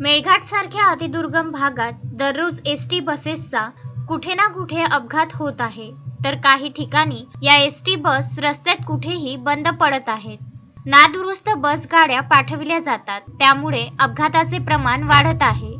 मेळघाट सारख्या अतिदुर्गम भागात दररोज एस टी बसेसचा कुठे ना कुठे अपघात होत आहे. तर काही ठिकाणी या एस टी बस रस्त्यात कुठेही बंद पडत आहेत. नादुरुस्त बस गाड्या पाठविल्या जातात. त्यामुळे अपघाताचे प्रमाण वाढत आहे.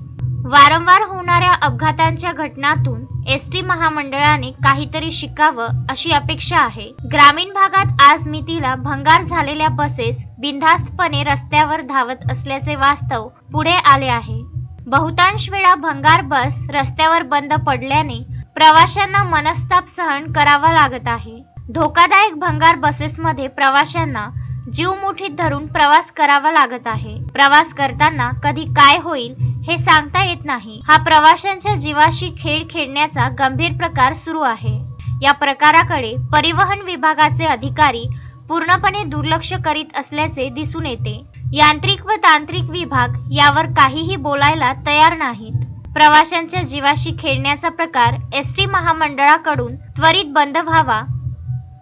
वारंवार होणाऱ्या अपघातांच्या घटनातून एस टी महामंडळाने काहीतरी शिकावं अशी अपेक्षा आहे. ग्रामीण भागात आज मितीला भंगार झालेल्या बसेस बिनधास्तपणे रस्त्यावर धावत असल्याचे वास्तव पुढे आले आहे. बहुतांश वेळा भंगार बस रस्त्यावर बंद पडल्याने प्रवाशांना मनस्ताप सहन करावा लागत आहे. धोकादायक भंगार बसेसमध्ये प्रवाशांना जीव मुठीत धरून प्रवास करावा लागत आहे. प्रवास करताना कधी काय होईल हे सांगता येत नाही. हा प्रवाशांच्या जीवाशी खेळ खेळण्याचा गंभीर प्रकार सुरू आहे. या प्रकाराकडे परिवहन विभागाचे अधिकारी पूर्णपणे दुर्लक्ष करीत असल्याचे दिसून येते. यांत्रिक व तांत्रिक विभाग यावर काहीही बोलायला तयार नाहीत. प्रवाशांच्या जीवाशी खेळण्याचा प्रकार एस टी महामंडळाकडून त्वरित बंद व्हावा.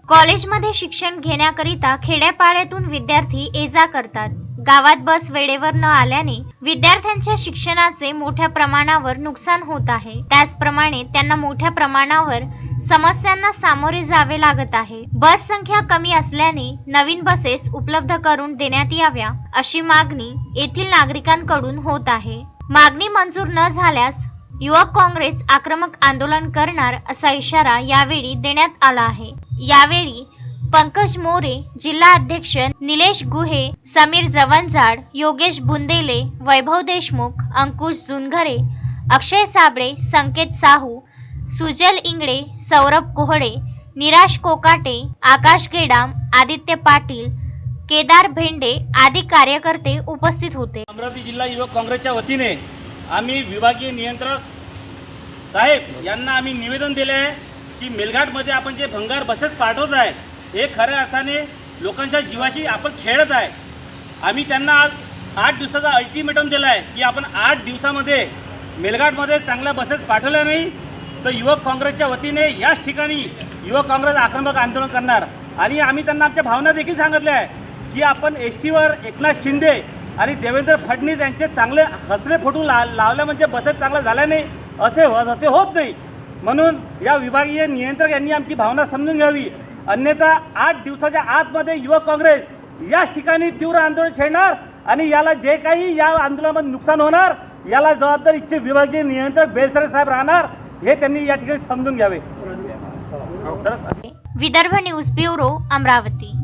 कॉलेजमध्ये शिक्षण घेण्याकरिता खेड्यापाड्यातून विद्यार्थी ये जा करतात. गावात बस वेळेवर न आल्याने विद्यार्थ्यांच्या शिक्षणाचे मोठ्या प्रमाणावर नुकसान होत आहे. त्याचप्रमाणे त्यांना मोठ्या प्रमाणावर समस्यांना सामोरे जावे लागत आहे. बस संख्या कमी असल्याने नवीन बसेस उपलब्ध करून देण्यात याव्या अशी मागणी येथील नागरिकांकडून होत आहे. मागणी मंजूर न झाल्यास युवक काँग्रेस आक्रमक आंदोलन करणार असा इशारा यावेळी देण्यात आला आहे. यावेळी पंकज मोरे जिल्हा अध्यक्ष निलेश गुहे समीर जवंजाड योगेश बुंदेले वैभव देशमुख अंकुश जुनघरे अक्षय साबळे संकेत साहू सुजल इंगळे सौरभ कोहळे निराश कोकाटे आकाश गेडाम आदित्य पाटील केदार भेंडे आदी कार्यकर्ते उपस्थित होते. अमरावती जिल्हा युवक काँग्रेसच्या वतीने आम्ही विभागीय नियंत्रक साहेब यांना आम्ही निवेदन दिले आहे की मेलघाटमध्ये आपण जे भंगार बसेस पाठवत आहे हे खऱ्या अर्थाने लोकांच्या जीवाशी आपण खेळत आहे. आम्ही त्यांना आज आठ दिवसाचा अल्टिमेटम दिला आहे की आपण आठ दिवसामध्ये मेलघाटमध्ये चांगल्या बसेस पाठवल्या नाही तर युवक काँग्रेसच्या वतीने याच ठिकाणी युवक काँग्रेस आक्रमक आंदोलन करणार. आणि आम्ही त्यांना आमच्या भावना देखील सांगितल्या आहे की आपण एस टीवर एकनाथ शिंदे आणि देवेंद्र फडणवीस यांचे चांगले हसरे फोटो ला लावल्या म्हणजे बसेस चांगल्या झाल्या नाही असे असे होत नाही. म्हणून या विभागीय नियंत्रक यांनी आमची भावना समजून घ्यावी. अन्यथा आठ दिवसाच्या आतमध्ये युवक काँग्रेस याच ठिकाणी तीव्र आंदोलन छेडणार आणि याला जे काही या आंदोलनामध्ये नुकसान होणार याला जबाबदार इच्छे विभागीय नियंत्रक बेलसरे साहेब राहणार हे त्यांनी या ठिकाणी समजून घ्यावे. Vidarbha news bureau Amravati.